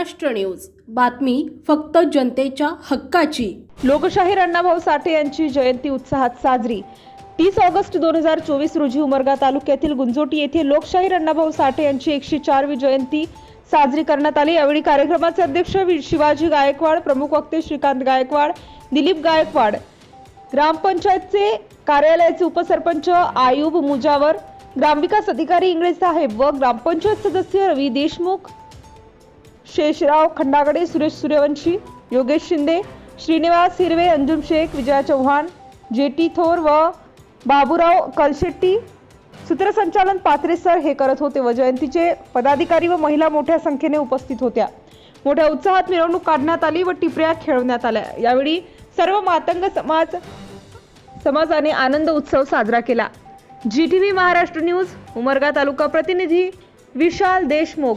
Maharashtra news. बातमी फक्त जनतेच्या हक्काची. लोकशाहीर अण्णाभाऊ साठे यांची जयंती उत्साहात साजरी. तीस ऑगस्ट दोन हजार चोवीस रोजी उमरगा तालुक्यातील गुंजोटी येथे लोकशाहीर अण्णाभाऊ साठे यांची एकशे चारवी जयंती साजरी करण्यात आली. यावेळी कार्यक्रमाचे अध्यक्ष शिवाजी गायकवाड प्रमुख वक्ते श्रीकांत गायकवाड दिलीप गायकवाड. ग्रामपंचायतचे कार्यालयाचे उपसरपंच आयुब मुजावर ग्रामविकास अधिकारी इंगळे साहेब व ग्रामपंचायत सदस्य रवी देशमुख शेषराव खंडागडे सुरेश सूर्यवंशी योगेश शिंदे श्रीनिवास हिरवे अंजुम शेख विजया चव्हाण जेटी थोर व बाबूराव कलशेट्टी. सूत्रसंचालन पात्रे सर हे करत होते व जयंतीचे पदाधिकारी व महिला मोठ्या संख्येने उपस्थित होत्या. मोठ्या उत्साहात मिरवणूक काढण्यात आली व टिपऱ्या खेळवण्यात आल्या. यावेळी सर्व मातंग समाज समाजाने आनंद उत्सव साजरा केला. G T V Maharashtra news Umarga taluka प्रतिनिधी Vishal Deshmukh.